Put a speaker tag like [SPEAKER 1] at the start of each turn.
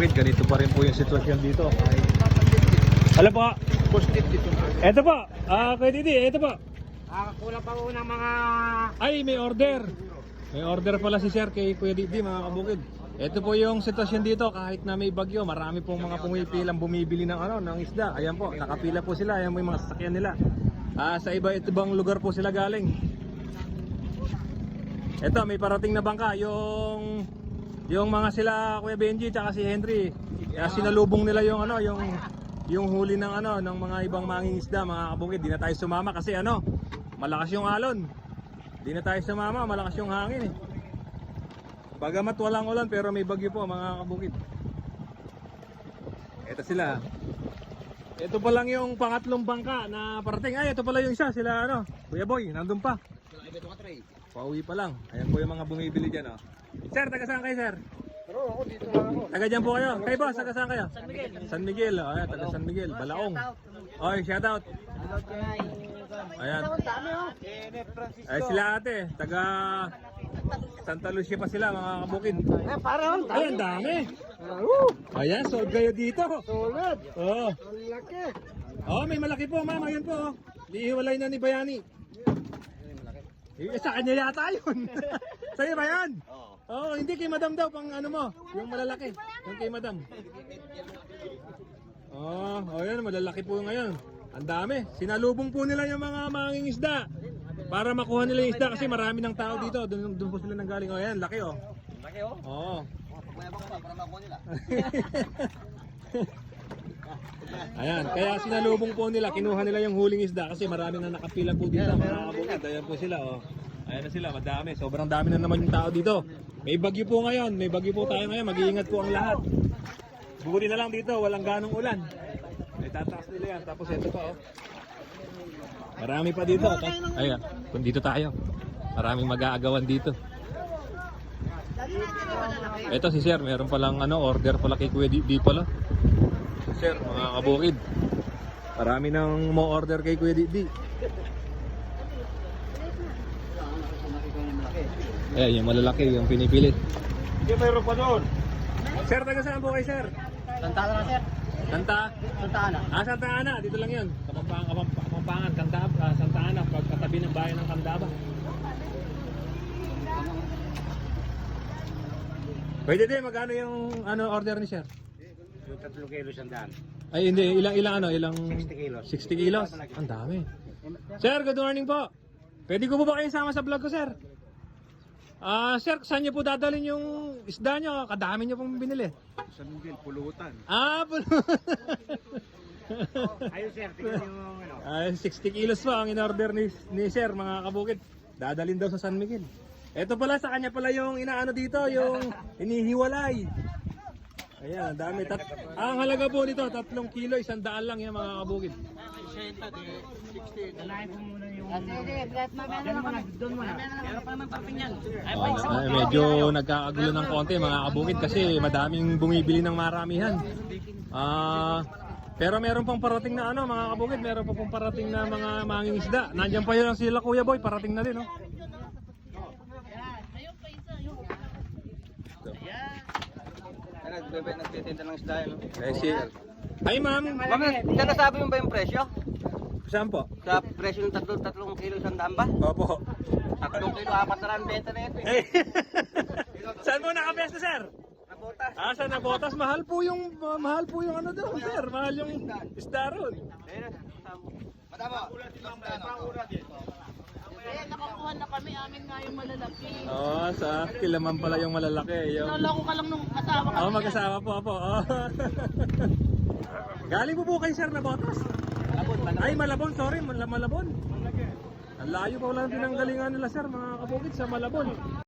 [SPEAKER 1] kabukid, ganito pa rin po yung sitwasyon dito. Hello po.
[SPEAKER 2] Posted dito.
[SPEAKER 1] Ito po. Ah, Kuya Didi, ito po.
[SPEAKER 2] Ah, kulang pa po ng mga...
[SPEAKER 1] Ay, may order. May order pala si Sir kay Kuya Didi, mga kabukid. Ito po yung sitwasyon dito, kahit na may bagyo, marami pong mga pumipilang bumibili ng ano, ng isda. Ayan po, nakapila po sila, ayan po yung mga sasakyan nila. Ah, sa iba ibang lugar po sila galing. Ito, may parating na bangka, yung yung mga sila Kuya Benji tsaka si Henry. ah, sinalubong nila yung ano, yung yung huli ng ano, ng mga ibang manging isda, mga kabukid. Di na tayo sumama kasi ano, malakas yung alon. Di na tayo sumama, malakas yung hangin eh. Bagamat walang ulan pero may bagyo po mga kabukid. Ito sila. Ito pa lang yung pangatlong bangka na parating. Ay, ito pala yung isa. Sila ano, Kuya Boy, nandun pa. Pauwi pa lang. Ayan po yung mga bumibili dyan. Oh. Sir, taga saan kayo, sir?
[SPEAKER 2] Pero ako dito lang ako.
[SPEAKER 1] Taga dyan po kayo. Kayo boss, taga saan kayo? San Miguel. San Miguel. Oh, ayan, taga San Miguel. Balaong. Oy, shout out. Ayan. Ay, sila ate. Taga Santa Lucia pa sila, mga kabukid.
[SPEAKER 2] Eh, parang
[SPEAKER 1] Ay, ang dami. Ayan, sold kayo dito.
[SPEAKER 2] solid.
[SPEAKER 1] Oo.
[SPEAKER 2] Ang laki.
[SPEAKER 1] Oh, may malaki po, ma'am. Ayun po. oh. Lihiwalay na ni Bayani. Eh, sa kanya yata yun. Sa'yo ba yan? Oo. Oh, hindi kay madam daw, pang ano mo. Yung malalaki. Yung kay madam. Oh, oh yan, malalaki po ngayon. Ang dami. Sinalubong po nila yung mga manging isda. Para makuha nila yung isda kasi marami ng tao dito. Doon, doon po sila nanggaling. Oh, yan, laki oh.
[SPEAKER 2] Laki oh.
[SPEAKER 1] Oo.
[SPEAKER 2] Pagmayabang pa para makuha nila.
[SPEAKER 1] Ayan, kaya sinalubong po nila, kinuha nila yung huling isda kasi marami na nakapila po dito mga kabukid. Ayan po sila, oh. Ayan na sila, madami. Sobrang dami na naman yung tao dito. May bagyo po ngayon, may bagyo po tayo ngayon, mag-iingat po ang lahat. Buti na lang dito, walang ganong ulan. Ay, tataas nila yan, tapos ito pa, oh. Marami pa dito. Ayan, kung dito tayo. Maraming mag-aagawan dito. Ito si Sir, meron palang ano, order pala kay Kuya di, di pala. Sir, mga kabukid. Marami nang mo order kay Kuya Didi. Eh, yung malalaki, yung pinipilit.
[SPEAKER 2] Hindi mayroon pa doon.
[SPEAKER 1] Sir, taga saan po kayo, sir?
[SPEAKER 2] Santa na sir.
[SPEAKER 1] Santa?
[SPEAKER 2] Santa na.
[SPEAKER 1] Ah, Santa Ana. Dito lang yun. Kapampangan, Kapampangan, Kapampangan Kandab, ah, Santa Ana, pagkatabi ng bayan ng Kandaba. Pwede din, magkano yung ano order ni sir?
[SPEAKER 2] Yung tatlong kilo sandaan.
[SPEAKER 1] Ay, hindi. Ilang, ilang ano? Ilang...
[SPEAKER 2] 60 kilos.
[SPEAKER 1] 60 kilos? Ang dami. Sir, good morning po. Pwede ko po ba kayo sama sa vlog ko, sir? Ah, sir, saan niyo po dadalhin yung isda niyo? Kadami niyo pong binili.
[SPEAKER 2] Sa Miguel, pulutan.
[SPEAKER 1] Ah, pulo.
[SPEAKER 2] Ayun sir, tingnan yung ano.
[SPEAKER 1] Ah, 60 kilos po ang in-order ni, ni sir, mga kabukid. Dadalhin daw sa San Miguel. Ito pala, sa kanya pala yung inaano dito, yung inihiwalay. Ayan, ang dami. Tat ang halaga po nito, tatlong kilo, isang daan lang yan mga kabukid.
[SPEAKER 2] Doon mo na. Meron pa naman paping yan.
[SPEAKER 1] Oh, ay, medyo nagkakagulo ng konti mga kabukid kasi madaming bumibili ng maramihan. Ah, pero meron pang parating na ano mga kabukid, meron pa pong parating na mga manging isda. Nandiyan pa yun sila Kuya Boy, parating na din, no?
[SPEAKER 2] Nagbebe, nagtitinda ng isda yun.
[SPEAKER 1] Eh, si... Ay ma'am,
[SPEAKER 2] Mami, hindi nasabi mo ba yung presyo?
[SPEAKER 1] saan po?
[SPEAKER 2] Sa presyo ng tatlong tatlong kilo sandaan ba?
[SPEAKER 1] Opo.
[SPEAKER 2] Tatlong kilo, apat na lang benta na ito eh.
[SPEAKER 1] Eh, saan mo nakapesta sir?
[SPEAKER 2] Nabutas.
[SPEAKER 1] Ah, sa Nabotas, mahal po yung mahal po yung ano doon, sir. Mahal yung isda ron.
[SPEAKER 2] Ayun na. Madama.
[SPEAKER 3] Eh, nakakuha na kami, amin nga yung malalaki.
[SPEAKER 1] Oh, sa kilaman pala yung malalaki. Yung...
[SPEAKER 3] Naloko ka lang nung asawa ka.
[SPEAKER 1] Oo, mag-asawa po ako. Oh. Galing po po kay Sir Nabotas. Ay, Malabon, sorry, Mal- Malabon. Ang layo pa wala ng pinanggalingan nila, sir, mga kabukid sa Malabon.